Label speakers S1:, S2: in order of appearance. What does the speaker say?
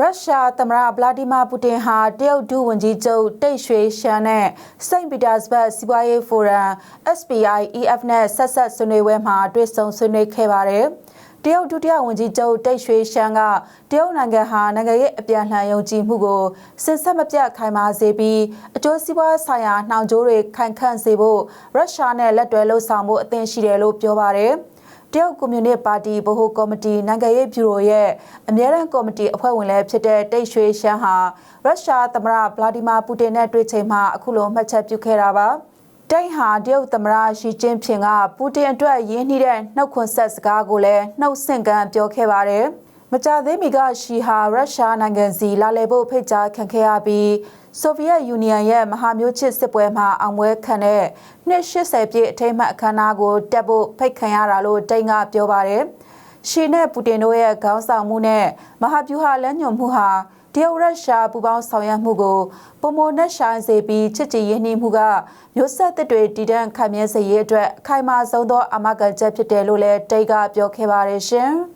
S1: ရုရှားသမ္မတဗလာဒီမာပူတင်ဟာတရုတ်ဒုဝန်ကြီးချုပ်တိတ်ရွှေရှန်နဲ့စိန့်ပီတာစဘတ်စီးပွားရေးဖိုရမ် SPI EF နဲ့ဆက်ဆက်ဆွေးနွေးပွဲမှာတွေ့ဆုံဆွေးနွေးခဲ့ပါတယ်။တရုတ်ဒုတိယဝန်ကြီးချုပ်တိတ်ရွှေရှန်ကတရုတ်နိုင်ငံဟာနိုင်ငံရေးအပြန်လှန်ယုံကြည်မှုကိုစစ်ဆက်မပြတ်ခိုင်မာစေပြီးအကျိုးစီးပွားဆိုင်ရာနှောင်ကြိုးတွေခိုင်ခန့်စေဖို့ရုရှားနဲ့လက်တွဲလှုပ်ဆောင်မှုအသင့်ရှိတယ်လို့ပြောပါတယ်။ တရုတ်ကွန်မြူနစ်ပါတီဗဟိုကော်မတီနိုင်ငံရေးဗျူရိုရဲ့အမြဲတမ်းကော်မတီအဖွဲ့ဝင်လည်းဖြစ်တဲ့တိတ်ရွှေရှမ်းဟာရုရှားသမ္မတဗလာဒီမာပူတင်နဲ့တွေ့ချိန်မှာအခုလိုမှတ်ချက်ပြုခဲ့တာပါတိတ်ဟာတရုတ်သမ္မတရှီကျင်းဖျင်ကပူတင်အတွက်ရင်းနှီးတဲ့နှုတ်ခွန်းဆက်စကားကိုလည်းနှုတ်ဆင့်ကမ်းပြောခဲ့ပါတယ် မကြသေးမီကရှီဟာရုရှားနိုင်ငံစီလာလည်ဖို့ဖိတ်ကြားခံခဲ့ရပြီးဆိုဗီယက်ယူနီယံရဲ့မဟာမျိုးချစ်စစ်ပွဲမှာအောင်ပွဲခံတဲ့နှစ်80ပြည့်အထိမ်းအမှတ်အခမ်းအနားကိုတက်ဖို့ဖိတ်ခံရတာလို့တိန်ကပြောပါတယ်။ရှီနဲ့ပူတင်တို့ရဲ့ခေါင်းဆောင်မှုနဲ့မဟာဗျူဟာလမ်းညွှန်မှုဟာတရုတ်ရုရှားပူးပေါင်းဆောင်ရွက်မှုကိုပုံမနဲ့ဆိုင်စေပြီးချစ်ကြည်ရင်းနှီးမှုကမျိုးဆက်သစ်တွေတည်တံ့ခံမြဲစေရေးအတွက်အခိုင်အမာဆုံးသောအမကန်ချက်ဖြစ်တယ်လို့လည်းတိတ်ကပြောခဲ့ပါတယ်ရှင်။